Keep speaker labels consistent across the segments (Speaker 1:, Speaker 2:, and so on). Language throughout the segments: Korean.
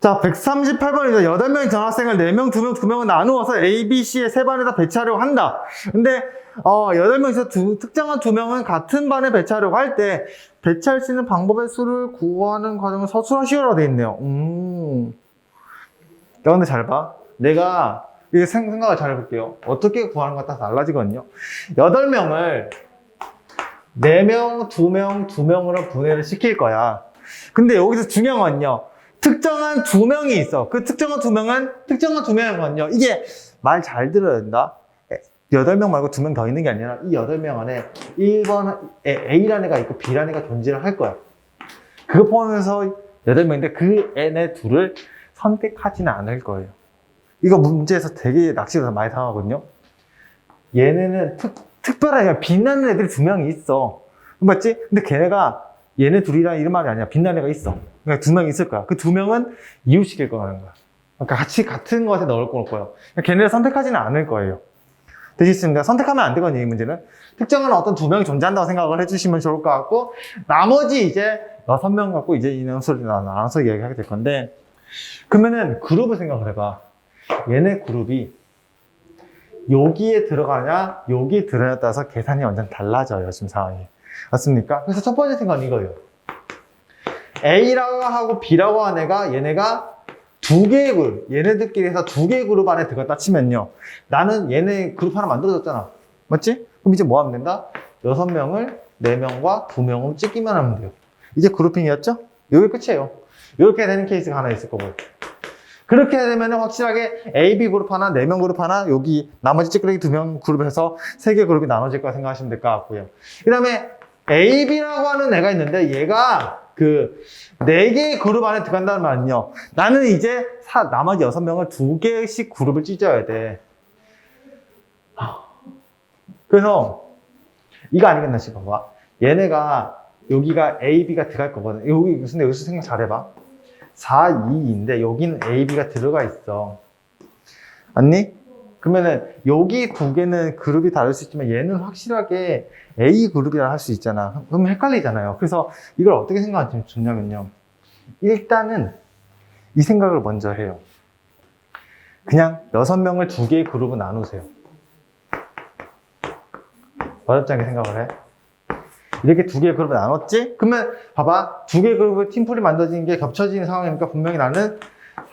Speaker 1: 자, 138번입니다. 8명의 전학생을 4명, 2명, 2명을 나누어서 A, B, C의 세 반에다 배치하려고 한다. 근데, 어, 8명에서 두, 특정한 2명은 같은 반에 배치하려고 할 때, 배치할 수 있는 방법의 수를 구하는 과정을 서술하시오라고 되어 있네요. 음. 야, 근데 잘 봐. 내가, 생- 생각을 잘 해볼게요. 어떻게 구하는 것 따라 달라지거든요. 8명을 4명, 2명, 2명으로 분해를 시킬 거야. 근데 여기서 중요한 건요. 특정한 두 명이 있어. 그 특정한 두 명은 특정한 두 명이거든요. 이게 말 잘 들어야 된다. 에, 여덟 명 말고 두 명 더 있는 게 아니라 이 여덟 명 안에 1번 A라는 애가 있고 B라는 애가 존재를 할 거야. 그거 포함해서 여덟 명인데 그 애네 둘을 선택하지는 않을 거예요. 이거 문제에서 되게 낚시가 많이 당하거든요. 얘네는 특, 특별하게 빛나는 애들이 두 명이 있어. 맞지? 근데 걔네가 얘네 둘이랑 이런 말이 아니야. 빛나는 애가 있어. 그러니까 두 명이 있을 거야. 그 두 명은 이웃시킬 거라는 거야. 그러니까 같이 같은 것에 넣을 거일 거예요. 그러니까 걔네를 선택하지는 않을 거예요. 되셨습니까? 선택하면 안 되거든요, 이 문제는. 특정한 어떤 두 명이 존재한다고 생각을 해주시면 좋을 것 같고, 나머지 이제 여섯 명 갖고 이제 인원수를 나눠서 이야기하게 될 건데, 그러면은 그룹을 생각을 해봐. 얘네 그룹이 여기에 들어가냐, 여기에 들어가냐에 따라서 계산이 완전 달라져요, 지금 상황이. 맞습니까? 그래서 첫 번째 생각은 이거예요. A라고 하고 B라고 하는 애가 얘네가 두 개의 그룹, 얘네들끼리 해서 두 개의 그룹 안에 들어갔다 치면요. 나는 얘네 그룹 하나 만들어졌잖아. 맞지? 그럼 이제 뭐 하면 된다? 여섯 명을 네 명과 두 명으로 찍기만 하면 돼요. 이제 그룹핑이었죠? 여기 끝이에요. 이렇게 되는 케이스가 하나 있을 거고요. 그렇게 되면 확실하게 A, B 그룹 하나, 네 명 그룹 하나, 여기 나머지 찌끄레기 두 명 그룹에서 세 개 그룹이 나눠질 거라 생각하시면 될 것 같고요. 그 다음에 A, B라고 하는 애가 있는데 얘가 그 네 개의 그룹 안에 들어간다는 말은요. 나는 이제 사- 나머지 여섯 명을 두 개씩 그룹을 찢어야 돼. 그래서 이거 아니겠나 싶어 봐. 얘네가 여기가 A, B가 들어갈 거거든. 여기 근데 여기서 생각 잘해봐. 4, 2인데 여기는 A, B가 들어가 있어. 아니? 그러면은 여기 두 개는 그룹이 다를 수 있지만 얘는 확실하게 A 그룹이라 할 수 있잖아. 그럼 헷갈리잖아요. 그래서 이걸 어떻게 생각하면 좋냐면요. 일단은 이 생각을 먼저 해요. 그냥 여섯 명을 두 개의 그룹으로 나누세요. 어렵지 않게 생각을 해. 이렇게 두 개의 그룹을 나눴지? 그러면 봐봐. 두 개의 그룹을 팀플이 만들어지는 게 겹쳐지는 상황이니까 분명히 나는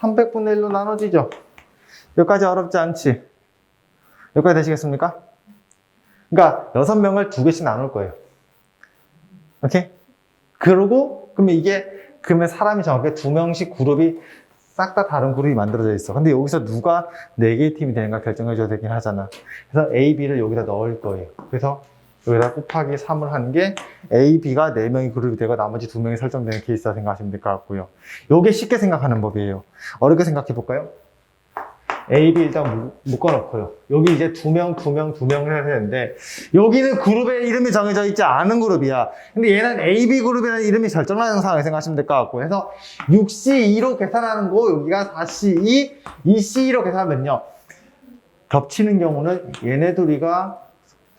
Speaker 1: 300분의 1로 나눠지죠. 여기까지 어렵지 않지? 여기까지 되시겠습니까? 그러니까 여섯 명을 두 개씩 나눌 거예요. 오케이? 그러고 그러면 이게 그러면 사람이 정확하게 두 명씩 그룹이 싹 다 다른 그룹이 만들어져 있어. 근데 여기서 누가 네 개의 팀이 되는가 결정해줘야 되긴 하잖아. 그래서 A, B를 여기다 넣을 거예요. 그래서 여기다 곱하기 3을 하는 게 A, B가 4명이 그룹이 되고 나머지 2명이 설정되는 케이스라 생각하시면 될 것 같고요. 요게 쉽게 생각하는 법이에요. 어렵게 생각해 볼까요? A, B 일단 묶- 묶어놓고요. 여기 이제 두 명, 두 명, 두 명을 해야 되는데 여기는 그룹의 이름이 정해져 있지 않은 그룹이야. 근데 얘는 A, B 그룹이라는 이름이 결정나는 상황을 생각하시면 될 것 같고 해서 6C2로 계산하는 거 여기가 4C2, 2C2로 계산하면요. 겹치는 경우는 얘네 둘이가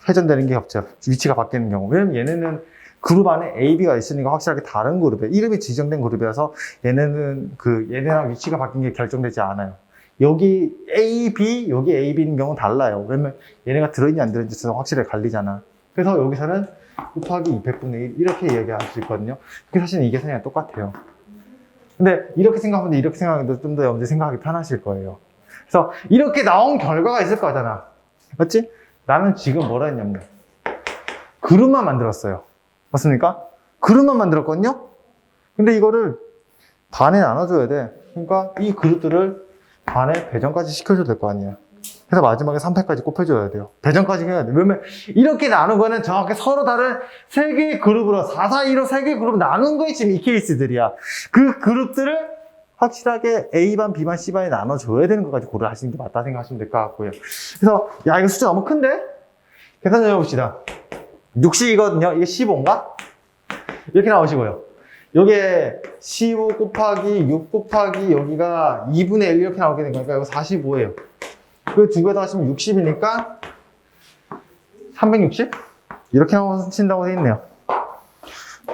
Speaker 1: 회전되는 게 겹쳐. 위치가 바뀌는 경우. 왜냐면 얘네는 그룹 안에 A, B가 있으니까 확실하게 다른 그룹에 이름이 지정된 그룹이라서 얘네는 그 얘네랑 위치가 바뀐 게 결정되지 않아요. 여기 A, B, 여기 A, B인 경우는 달라요. 왜냐면 얘네가 들어있냐 안 들어있는지 확실히 갈리잖아. 그래서 여기서는 곱하기 200분의 1 이렇게 얘기할 수 있거든요. 그게 사실 이 계산이랑 똑같아요. 근데 이렇게 생각하면 이렇게 생각해도 좀 더 여러분들 생각하기 편하실 거예요. 그래서 이렇게 나온 결과가 있을 거잖아. 맞지? 나는 지금 뭐라 했냐면 그룹만 만들었어요. 맞습니까? 그룹만 만들었거든요? 근데 이거를 반에 나눠줘야 돼. 그러니까 이 그룹들을 반에 배정까지 시켜줘야 될 거 아니에요. 그래서 마지막에 3패까지 꼽혀줘야 돼요. 배정까지 해야 돼. 왜냐면 이렇게 나눈 거는 정확히 서로 다른 세 개의 그룹으로 4, 4, 2로 세 개의 그룹 나눈 거이 지금 이 케이스들이야. 그 그룹들을 확실하게 A반, B반, C반에 나눠줘야 되는 것까지 고려하시는 게 맞다 생각하시면 될 것 같고요. 그래서 야 이거 숫자 너무 큰데? 계산 좀 해봅시다. 60이거든요. 이게 15인가? 이렇게 나오시고요. 요게 15 곱하기 6 곱하기 여기가 2분의 1 이렇게 나오게 된 거니까 이거 45예요. 그 두개 더하시면 60이니까 360? 이렇게 나와서 친다고 돼 있네요.